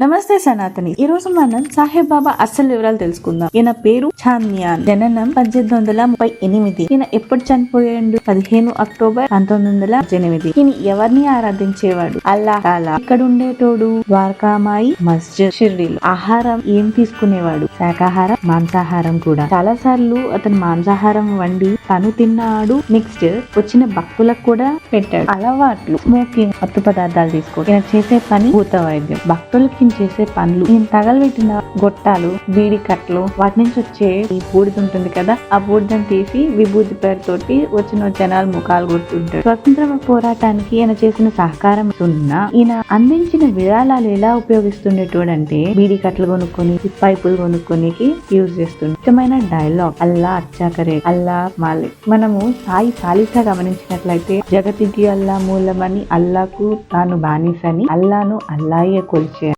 నమస్తే సనాతని. ఈ రోజు మనం సాహెబ్ బాబా అసలు వివరాలు తెలుసుకుందాం. ఈయన పేరు చాన్యాన్. జననం పద్దెనిమిది వందల ముప్పై ఎనిమిది. ఈయన ఎప్పుడు చనిపోయాడు? పదిహేను అక్టోబర్ పంతొమ్మిది వందల పద్దెనిమిది. ఈయన ఎవరిని ఆరాధించేవాడు? అల్లా తాలా. ఇక్కడ ఉండేటోడు ద్వారకామాయి మస్జిద్ షిర్డీలు. ఆహారం ఏం తీసుకునేవాడు? శాకాహారం మాంసాహారం కూడా. చాలా సార్లు అతను మాంసాహారం వండి తను తిన్నాడు. నెక్స్ట్ వచ్చిన భక్తులకు కూడా పెట్టాడు. అలవాట్లు. స్మోకింగ్ మత్తు పదార్థాలు తీసుకో ఈయన చేసే పని భూత వైద్యం. భక్తులకి ఈయన చేసే పనులు ఈయన తగలబెట్టిన గొట్టాలు బీడి కట్లు వాటి నుంచి వచ్చే ఈ బూడిద ఉంటుంది కదా ఆ బూడిదని తీసి విభూతి పేరుతోటి వచ్చిన జనాలు ముఖాలు కొడుతుంటారు. స్వతంత్ర పోరాటానికి ఈయన చేసిన సహకారం సున్నా. ఈయన అందించిన విరాళాలు ఎలా ఉపయోగిస్తుండేటోడంటే బీడి కట్లు కొనుక్కొని పైపులు కొనుక్కొనికి యూజ్ చేస్తుండే. ఇష్టమైన డైలాగ్ అల్లా అచ్చాకరే అల్లా మాలిక్. మనము సాయి సాలిసా గమనించినట్లయితే జగతికి అల్లా మూలమని అల్లాకు తాను బానిసని అల్లాను అల్లాయే కొలిచే